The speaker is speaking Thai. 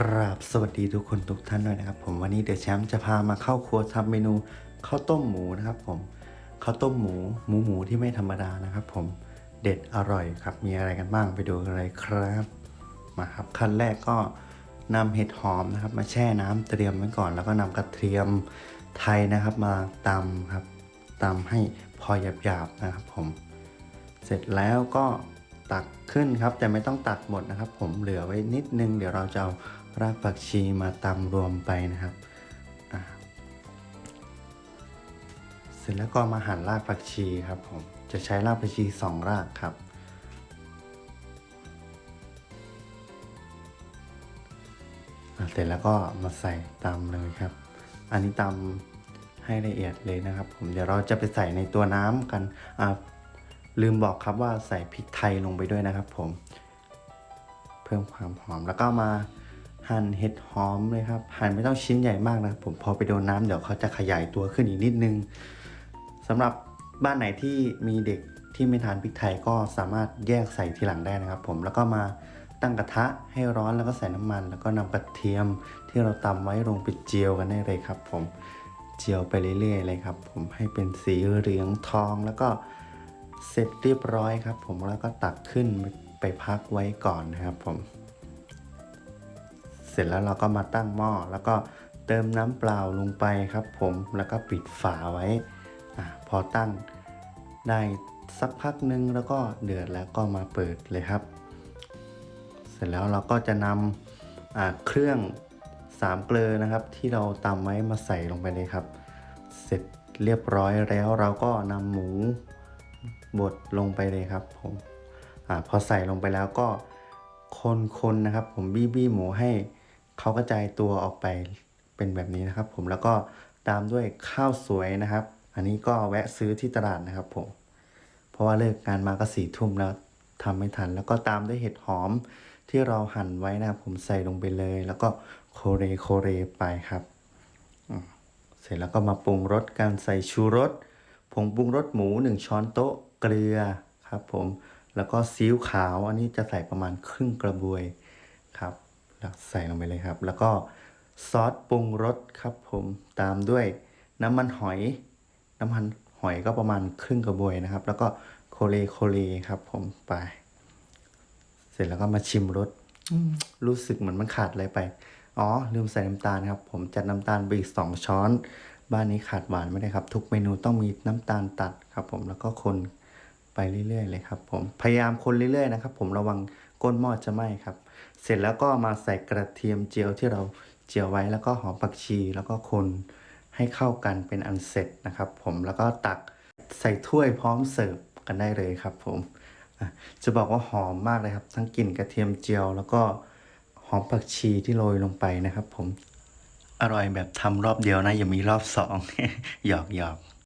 กราบสวัสดีทุกคนทุกท่านด้วยนะครับ ผมวันนี้เดี๋ยวแชมป์จะพามาเข้าครัวทำเมนูข้าวต้มหมูนะครับ ผมข้าวต้มหมูหมูหมูที่ไม่ธรรมดานะครับ ผมเด็ดอร่อยครับ มีอะไรกันบ้างไปดูกันเลยครับมาครับขั้นแรกก็นำเห็ดหอมนะครับ มาแช่น้ำเตรียมไว้ก่อน แล้วก็นำกระเทียมไทยนะครับ มาตำครับตำให้พอหยาบๆนะครับ ผม เสร็จแล้วก็ตักขึ้นครับ แต่ไม่ต้องตักหมดนะครับ ผมเหลือไว้นิดนึงเดี๋ยวเราจะเอา รากผักชีมาตำรวมไปนะครับอ่าเสร็จแล้วก็มาหั่นรากผักชีครับผม จะใช้รากผักชีสองรากครับอะเสร็จแล้วก็มาใส่ตำเลยครับ อันนี้ตำให้ละเอียดเลยนะครับ ผม เดี๋ยวเราจะไปใส่ในตัวน้ำกันอ่าลืมบอกครับว่าใส่พริกไทยลงไปด้วยนะครับ ผม เพิ่มความหอมแล้วก็มา หั่นเห็ดหอมเลยครับ หั่นไม่ต้องชิ้นใหญ่มากนะผมพอไปโดนน้ำเดี๋ยวเขาจะขยายตัวขึ้นอีกนิดนึงสำหรับบ้านไหนที่มีเด็กที่ไม่ทานพริกไทยก็สามารถแยกใส่ทีหลังได้นะครับ ผมแล้วก็มาตั้งกระทะให้ร้อนแล้วก็ใส่น้ำมัน แล้วก็นำกระเทียมที่เราตำไว้ลงไปเจียวกันได้เลยครับ ผมเจียวไปเรื่อยๆเลยครับ ผมให้เป็นสีเหลืองทองแล้วก็เสร็จเรียบร้อยครับ ผมแล้วก็ตักขึ้นไปพักไว้ก่อนนะครับ ผม เสร็จแล้วเราก็มาตั้งหม้อแล้วก็เติมน้ำเปล่าลงไปครับ ผมแล้วก็ปิดฝาไว้อพอตั้งได้สักพักนึงแล้วก็เดือดแล้วก็มาเปิดเลยครับ เสร็จแล้วเราก็จะนำเครื่องสามเกลือนะครับที่เราตำไว้มาใส่ลงไปเลยครับ เสร็จเรียบร้อยแล้วเราก็นำหมูบดลงไปเลยครับผมอพอใส่ลงไปแล้วก็คนๆนะครับ ผมบี้บี้หมูให้ เขากระจายตัวออกไปเป็นแบบนี้นะครับ ผมแล้วก็ตามด้วยข้าวสวยนะครับ อันนี้ก็แวะซื้อที่ตลาดนะครับผมเพราะว่าเลิกงานมาก็สี่ทุ่มแล้วทำไม่ทัน แล้วก็ตามด้วยเห็ดหอมที่เราหั่นไว้นะครับผมใส่ลงไปเลย แล้วก็โคเรโคเรไปครับเสร็จแล้วก็มาปรุงรสการใส่ชูรสผงปรุงรสหมู 1 ช้อนโต๊ะเกลือครับผมแล้วก็ซีอิ๊วขาวอันนี้จะใส่ประมาณครึ่งกระบวยครับ แล้วใส่ลงไปเลยครับ แล้วก็ซอสปรุงรสครับผมตามด้วยน้ำมันหอย น้ำมันหอยก็ประมาณครึ่งกระบวยนะครับ แล้วก็โคเลโคเลครับ ผมไป เสร็จแล้วก็มาชิมรสรู้สึกเหมือนมันขาดอะไรไป อ๋อ ลืมใส่น้ำตาลครับ ผมจัดน้ำตาลไปอีกสองช้อน บ้านนี้ขาดหวานไม่ได้ครับ ทุกเมนูต้องมีน้ำตาลตัดครับ ผมแล้วก็คนไปเรื่อยๆเลยครับ ผมพยายามคนเรื่อยๆนะครับ ผมระวังก้นหม้อจะไหม้ครับ เสร็จแล้วก็มาใส่กระเทียมเจียวที่เราเจียวไว้แล้วก็หอมผักชีแล้วก็คนให้เข้ากันเป็นอันเสร็จนะครับ ผมแล้วก็ตักใส่ถ้วยพร้อมเสิร์ฟกันได้เลยครับ ผมจะบอกว่าหอมมากเลยครับ ทั้งกลิ่นกระเทียมเจียว แล้วก็หอมผักชีที่โรยลงไปนะครับ ผมอร่อยแบบทำรอบเดียวนะ อย่ามีรอบสองหยอกหยอก